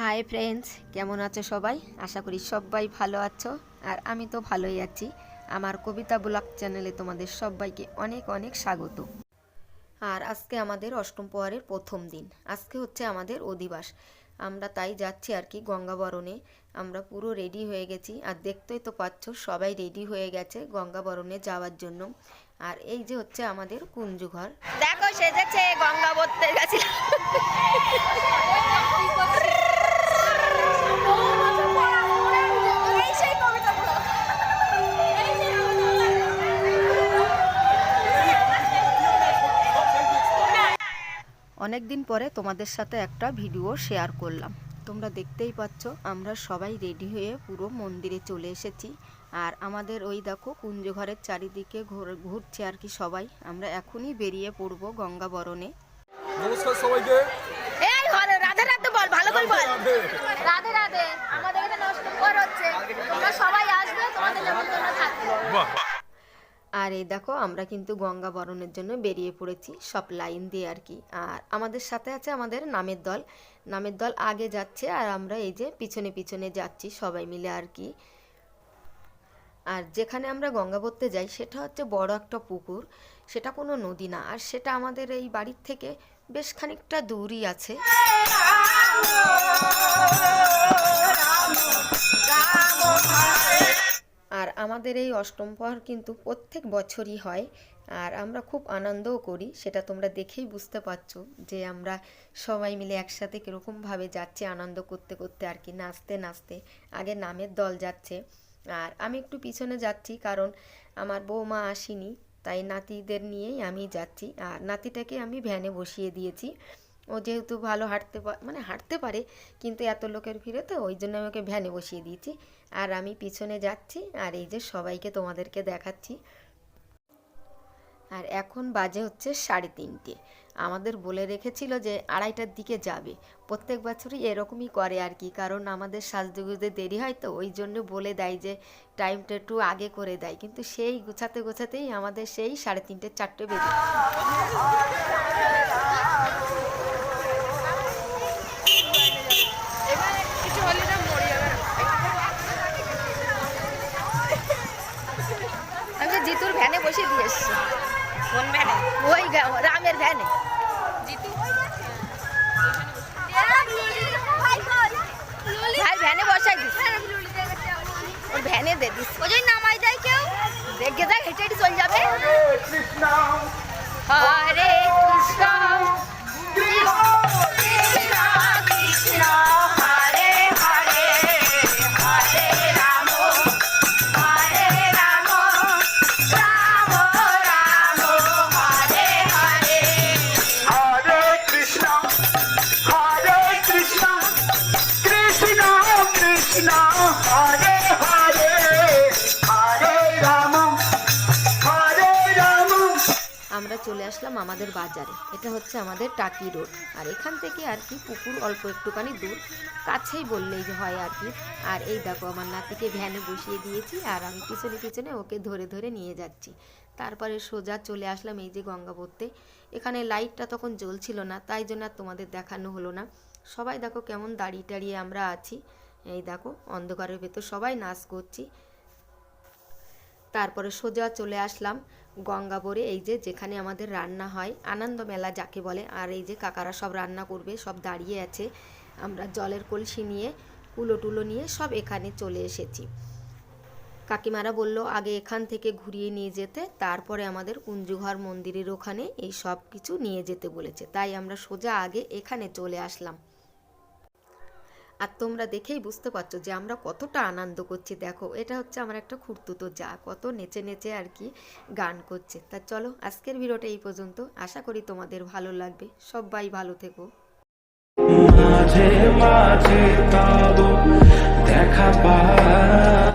Hi friends কেমন আছো সবাই? আশা করি সবাই ভালো আছো, আর আমি তো ভালোই আছি। আমার কবিতা ব্লগ চ্যানেলে তোমাদের সবাইকে অনেক অনেক স্বাগত। আর আজকে আমাদের অষ্টম প্রহরের প্রথম দিন। আজকে হচ্ছে আমাদের অধিবাস। আমরা তাই যাচ্ছি আর কি গঙ্গাবরণে আমরা পুরো রেডি হয়ে গেছি। আর দেখতেই তো পাচ্ছ, সবাই রেডি হয়ে গেছে গঙ্গাবরণে যাওয়ার জন্য। আর এই যে হচ্ছে আমাদের কুঞ্জু ঘর দেখো, সেজেছে গঙ্গাবর্তের কাছে দিন পরে তোমাদের সাথে একটা ভিডিও শেয়ার করলাম। তোমরা দেখতেই পাচ্ছ আমরা সবাই রেডি হয়ে পুরো মন্দিরে চলে এসেছি। আর আমাদের ওই দেখো কুঞ্জ ঘরের চারিদিকে ঘুর- ঘুরছে আর কি সবাই। আমরা এখনই বেরিয়ে পড়ব গঙ্গা বরণে। নমস্কার সবাইকে। এই ঘরে রাধে রাধে বল ভালো করে বল রাধে। রাধে রাধে আমাদের এখানে অষ্টমপ্রহর হচ্ছে তোমরা সবাই আসবে তোমাদের নেমন্তন্ন থাকবে বাহ আর এই দেখো আমরা কিন্তু গঙ্গা বরণের জন্য বেরিয়ে পড়েছি সব লাইন দিয়ে আর কি আর আমাদের সাথে আছে আমাদের নামের দল নামের দল আগে যাচ্ছে আর আমরা এই যে পিছনে পিছনে যাচ্ছি সবাই মিলে আর কি আর যেখানে আমরা গঙ্গা ভরতে যাই সেটা হচ্ছে বড় একটা পুকুর সেটা কোনো নদী না আর সেটা আমাদের এই বাড়ির থেকে বেশ খানিকটা দূরই আছে আমাদের এই অষ্টম প্রহর কিন্তু প্রত্যেক বছরই হয় আর আমরা খুব আনন্দও করি। সেটা তোমরা দেখেই বুঝতে পারছ যে আমরা সবাই মিলে একসাথে কীরকমভাবে যাচ্ছি, আনন্দ করতে করতে আর কি, নাচতে নাচতে। আগে নামের দল যাচ্ছে আর আমি একটু পিছনে যাচ্ছি কারণ আমার বৌমা আসেনি, তাই নাতিদের নিয়েই আমি যাচ্ছি। আর নাতিটাকে আমি ভ্যানে বসিয়ে দিয়েছি। ও যেহেতু ভালো হাঁটতে মানে হাঁটতে পারে, কিন্তু এত লোকের ভিড়ে তো ওই জন্য আমি ওকে ভ্যানে বসিয়ে দিয়েছি। আর আমি পিছনে যাচ্ছি, আর এই যে সবাইকে তোমাদেরকে দেখাচ্ছি। আর এখন বাজে হচ্ছে সাড়ে তিনটে। আমাদের বলে রেখেছিল যে আড়াইটার দিকে যাবে। প্রত্যেক বছরই এরকমই করে আর কি, কারণ আমাদের সাজতে দেরি হয় তো, ওই জন্য বলে দেয় যে টাইমটা একটু আগে করে দেয়। কিন্তু সেই গোছাতে গোছাতেই আমাদের সেই সাড়ে তিনটে, চারটে বেজে জিতুর ভ্যানে বসে দিয়ে এসছি কোন ভ্যানে ওই গা- রামের ভ্যানে জিতু ভাই ভ্যানে বসাই দিস ওর ভ্যানে দে দিস ওই জন্য নামাই দেয় কেউ দেখে দেখ হেঁটে হেঁটে চলে যাবে কৃষ্ণ হরে কৃষ্ণ আমরা চলে আসলাম আমাদের বাজারে। এটা হচ্ছে আমাদের টাকি রোড। আর এখান থেকে আর কি পুকুর অল্প একটুখানি দূর। কাছেই বললেই যে হয় আর কি। আর এই দেখো আমার নাতিকে ভ্যানে বসিয়ে দিয়েছি আর আমি পিছনে পিছনে ওকে ধরে ধরে নিয়ে যাচ্ছি। তারপরে সোজা চলে আসলাম এই যে গঙ্গাবর্তে এখানে লাইটটা তখন জ্বলছিল না, তাই জন্য আর তোমাদের দেখানো হলো না। সবাই দেখো কেমন দাঁড়িয়ে টাড়িয়ে আমরা আছি। এই দেখো, অন্ধকারের ভেতর সবাই নাচ করছি। তারপরে সোজা চলে আসলাম গঙ্গাবরে, এই যে যেখানে আমাদের রান্না হয়, আনন্দ মেলা যাকে বলে। আর এই যে কাকারা সব রান্না করবে, সব দাঁড়িয়ে আছে। আমরা জলের কলসি নিয়ে, কুলো টুলো নিয়ে সব এখানে চলে এসেছি। কাকিমারা বলল, আগে এখান থেকে ঘুরিয়ে নিয়ে যেতে, তারপরে আমাদের কুঞ্জুঘর মন্দিরের ওখানে এই সব কিছু নিয়ে যেতে বলেছে। তাই আমরা সোজা আগে এখানে চলে আসলাম। আর তোমরা দেখেই বুঝতে পারছ যে আমরা কতটা আনন্দ করছি। দেখো, এটা হচ্ছে আমার একটা খুঁড়তুতো যা, কত নেচে নেচে আর কি গান করছে। তা চলো, আজকের ভিডিওটা এই পর্যন্ত। আশা করি তোমাদের ভালো লাগবে। সবাই ভালো থেকো। মাঝে মাঝে দেখা